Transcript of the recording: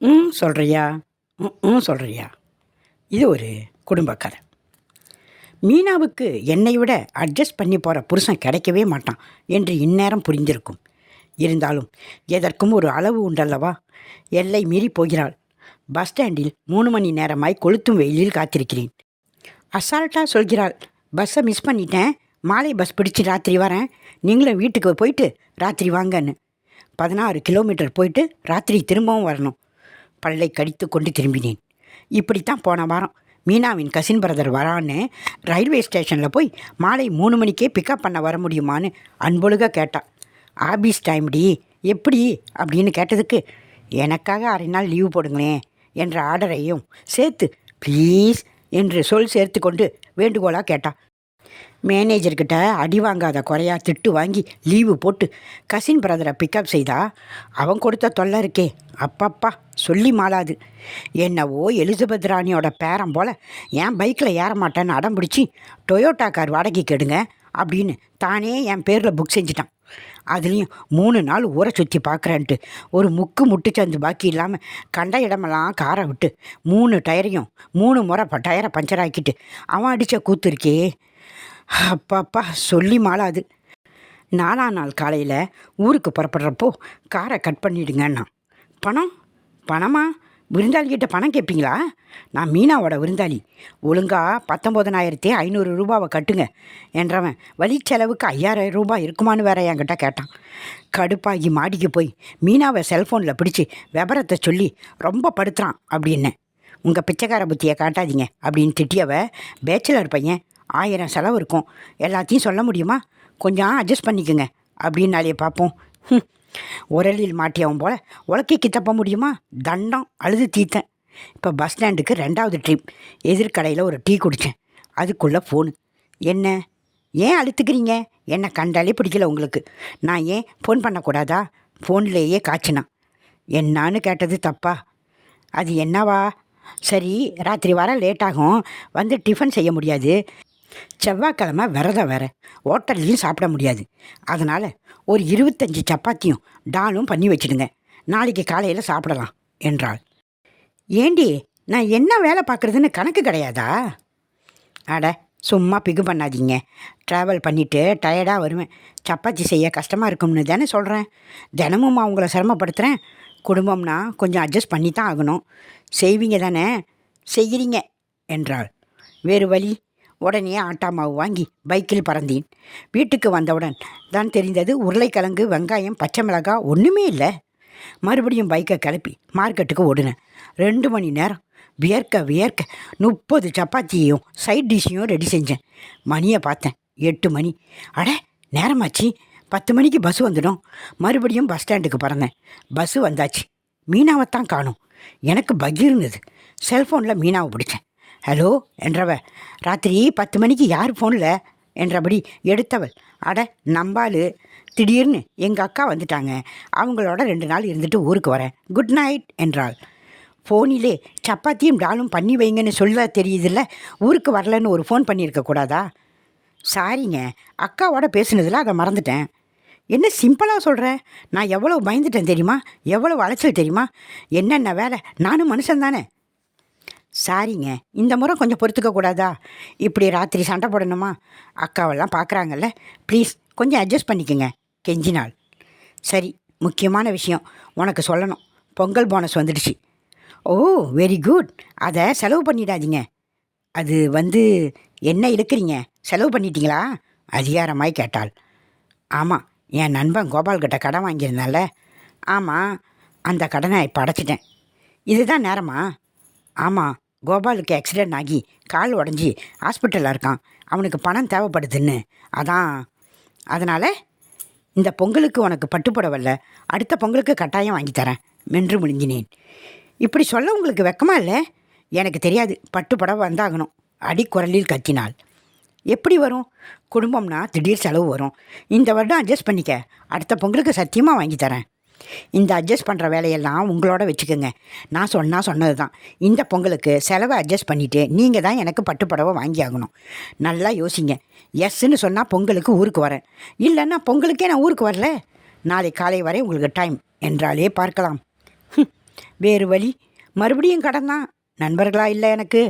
ம் சொல்கிறியா ம் ம் சொல்கிறியா இது ஒரு குடும்ப கதை மீனாவுக்கு என்னை விட அட்ஜஸ்ட் பண்ணி போகிற புருஷன் கிடைக்கவே மாட்டான் என்று இந்நேரம் புரிந்திருக்கும். இருந்தாலும் எதற்கும் ஒரு அளவு உண்டல்லவா? எல்லை மீறி போகிறாள். பஸ் ஸ்டாண்டில் மூணு மணி நேரமாய் கொளுத்தும் வெயிலில் காத்திருக்கிறேன். அசால்ட்டாக சொல்கிறாள் பஸ்ஸை மிஸ் பண்ணிட்டேன். மாலை பஸ் பிடிச்சி ராத்திரி வரேன். நீங்களும் வீட்டுக்கு போயிட்டு ராத்திரி வாங்கன்னு. பதினாறு கிலோமீட்டர் போயிட்டு ராத்திரி திரும்பவும் வரணும். பல்லை கடித்து கொண்டு திரும்பினேன். இப்படித்தான் போன வாரம் மீனாவின் கசின் பிரதர் வரான்னு ரயில்வே ஸ்டேஷனில் போய் மாலை மூணு மணிக்கே பிக்கப் பண்ண வர முடியுமான்னு அன்பொழுக கேட்டான் ஆபீஸ் டைம்டி எப்படி? அப்படின்னு கேட்டதுக்கு எனக்காக அரை நாள் லீவு போடுங்களேன் என்ற ஆர்டரையும் சேர்த்து ப்ளீஸ் என்று சொல் சேர்த்து கொண்டு வேண்டுகோளாக கேட்டான் மேனேஜர்கிட்ட அடி வாங்காத குறையா திட்டு வாங்கி லீவு போட்டு கசின் பிரதரை பிக்கப் செய்தா அவன் கொடுத்த தொல்லை இருக்கே அப்பப்பா சொல்லி மாளாது. என்னவோ எலிசபெத் ராணியோட பேரன் போல் என் பைக்கில் ஏற மாட்டேன்னு அடம் பிடிச்சி டொயோட்டா கார் வாடகைக்கு எடுங்க அப்படின்னு தானே என் பேரில் புக் செஞ்சிட்டான். அதுலேயும் மூணு நாள் ஊரை சுற்றி பார்க்குறேன்ட்டு ஒரு முக்கு முட்டுச்சந்து பாக்கி இல்லாமல் கண்ட இடமெல்லாம் காரை விட்டு மூணு டயரையும் மூணு முறை டயரை பஞ்சர் ஆக்கிட்டு அவன் அடித்த கூத்து இருக்கே அப்பாப்பா சொல்லி மாளாது. நாலா நாள் காலையில் ஊருக்கு புறப்படுறப்போ காரை கட் பண்ணிடுங்கண்ணா. பணம்? பணமா? விருந்தாளிகிட்ட பணம் கேட்பீங்களா நான் மீனாவோட விருந்தாளி. ஒழுங்கா பத்தொம்போதனாயிரத்தி ஐநூறு ரூபாவை கட்டுங்க என்றவன் வழி செலவுக்கு ஐயாயிரம் ரூபாய் இருக்குமான்னு வேற என்கிட்ட கேட்டான். கடுப்பாகி மாடிக்கு போய் மீனாவை செல்ஃபோனில் பிடிச்சி விபரத்தை சொல்லி ரொம்ப படுத்துறான் அப்படின்னு. உங்கள் பிச்சைக்கார புத்தியை காட்டாதீங்க அப்படின்னு திட்டியவ பேச்சுலர் பையன் ஆயிரம் செலவு இருக்கும். எல்லாத்தையும் சொல்ல முடியுமா? கொஞ்சம் அட்ஜஸ்ட் பண்ணிக்கோங்க. அப்படின்னாலே பார்ப்போம். உரலில் மாட்டியவன் போல் உலக்கைக்கு தப்ப முடியுமா? தண்டம் அழுது தீத்தேன். இப்போ பஸ் ஸ்டாண்டுக்கு ரெண்டாவது ட்ரிப் எதிர்கடையில் ஒரு டீ குடித்தேன் அதுக்குள்ளே ஃபோனு என்ன? ஏன் அழுத்துக்கிறீங்க? என்னை கண்டாலே பிடிக்கல உங்களுக்கு. நான் ஏன் ஃபோன் பண்ணக்கூடாதா? ஃபோன்லேயே காய்ச்சினான் என்னான்னு கேட்டது தப்பா? அது என்னவா? சரி ராத்திரி வர லேட் ஆகும். வந்து டிஃபன் செய்ய முடியாது. செவ்வாய்க்கிழமை விரதம் வேற. ஹோட்டல்லையும் சாப்பிட முடியாது. அதனால் ஒரு இருபத்தஞ்சி சப்பாத்தியும் டாலும் பண்ணி வச்சிடுங்க. நாளைக்கு காலையில் சாப்பிடலாம் என்றாள். ஏண்டி நான் என்ன வேலை பார்க்குறதுன்னு கணக்கு கிடையாதா? அட சும்மா பிகு பண்ணாதீங்க. ட்ராவல் பண்ணிவிட்டு டயர்டாக வருவேன். சப்பாத்தி செய்ய கஷ்டமாக இருக்கும்னு தானே சொல்கிறேன் தினமும் அவங்கள சிரமப்படுத்துகிறேன் குடும்பம்னா கொஞ்சம் அட்ஜஸ்ட் பண்ணி தான் ஆகணும். செய்வீங்க தானே? செய்கிறீங்க என்றாள். வேறு வழி? உடனே ஆட்டா மாவு வாங்கி பைக்கில் பறந்தேன். வீட்டுக்கு வந்தவுடன் தான் தெரிந்தது உருளைக்கிழங்கு வெங்காயம் பச்சை மிளகா ஒன்றுமே இல்லை. மறுபடியும் பைக்கை கிளப்பி மார்க்கெட்டுக்கு ஓடினேன். ரெண்டு மணி நேரம் வியர்க்க வியர்க்க முப்பது சப்பாத்தியையும் சைட் டிஷ்ஷையும் ரெடி செஞ்சேன். மணியை பார்த்தேன். எட்டு மணி. அட நேரமாச்சு. பத்து மணிக்கு பஸ் வந்துடும். மறுபடியும் பஸ் ஸ்டாண்டுக்கு பறந்தேன். பஸ்ஸு வந்தாச்சு. மீனாவை தான் காணும். எனக்கு பகிர்ந்தது செல்ஃபோனில் மீனாவை பிடிச்சேன். ஹலோ என்றவ. ராத்திரி பத்து மணிக்கு யார் ஃபோனில் என்றபடி எடுத்தவள். அட நம்பாளு. திடீர்னு எங்கள் அக்கா வந்துட்டாங்க. அவங்களோட ரெண்டு நாள் இருந்துட்டு ஊருக்கு வரேன். குட் நைட் என்றாள். ஃபோனிலே சப்பாத்தியும் டாலும் பண்ணி வைங்கன்னு சொல்ல தெரியுதுல்ல? ஊருக்கு வரலன்னு ஒரு ஃபோன் பண்ணியிருக்க கூடாதா? சாரிங்க. அக்காவோட பேசுனதில் அதை மறந்துட்டேன். என்ன சிம்பிளாக சொல்கிறேன் நான் எவ்வளோ பயந்துட்டேன் தெரியுமா? எவ்வளோ அலைச்சல் தெரியுமா? என்னென்ன வேலை? நானும் மனுஷன் தானே சாரிங்க இந்த முறை கொஞ்சம் பொறுத்துக்க கூடாதா? இப்படி ராத்திரி சண்டை போடணுமா? அக்காவெல்லாம் பார்க்குறாங்கல்ல ப்ளீஸ் கொஞ்சம் அட்ஜஸ்ட் பண்ணிக்கோங்க கெஞ்சினாள் சரி முக்கியமான விஷயம் உனக்கு சொல்லணும் பொங்கல் போனஸ் வந்துடுச்சு. ஓ வெரி குட் அதை செலவு பண்ணிடாதீங்க. அது வந்து என்ன இருக்கிறீங்க செலவு பண்ணிட்டீங்களா? அதிகாரமாய் கேட்டாள். ஆமாம் என் நண்பன் கோபால்கிட்ட கடன் வாங்கியிருந்தால ஆமாம் அந்த கடனை இப்போ அடைச்சிட்டேன். இதுதான் நேரமா? ஆமாம் கோபாலுக்கு ஆக்சிடென்ட் ஆகி கால் உடஞ்சி ஹாஸ்பிட்டலில் இருக்கான். அவனுக்கு பணம் தேவைப்படுதுன்னு. அதான் அதனால் இந்த பொங்கலுக்கு உனக்கு பட்டுப்படவில்ல அடுத்த பொங்கலுக்கு கட்டாயம் வாங்கி தரேன். மென்று முடிஞ்சினேன் இப்படி சொல்ல உங்களுக்கு வெக்கமா இல்லை? எனக்கு தெரியாது. பட்டுப்புடவை வந்தாகணும். அடிக்குரலில் கத்தினாள். எப்படி வரும்? குடும்பம்னா திடீர் செலவு வரும். இந்த வருடம் அட்ஜஸ்ட் பண்ணிக்க. அடுத்த பொங்கலுக்கு சத்தியமாக வாங்கி தரேன். இந்த அட்ஜஸ்ட் பண்ணுற வேலையெல்லாம் உங்களோட வச்சுக்கோங்க. நான் சொன்னால் சொன்னது தான் இந்த பொங்கலுக்கு செலவை அட்ஜஸ்ட் பண்ணிவிட்டு நீங்கள் தான் எனக்கு பட்டுப்படவை வாங்கி ஆகணும். நல்லா யோசிங்க. எஸ்ன்னு சொன்னால் பொங்கலுக்கு ஊருக்கு வரேன். இல்லைன்னா பொங்கலுக்கே நான் ஊருக்கு வரல. நாளை காலை வரை உங்களுக்கு டைம் என்றாலே பார்க்கலாம். வேறு வழி. மறுபடியும் கடன் தான். நண்பர்களா இல்லை எனக்கு?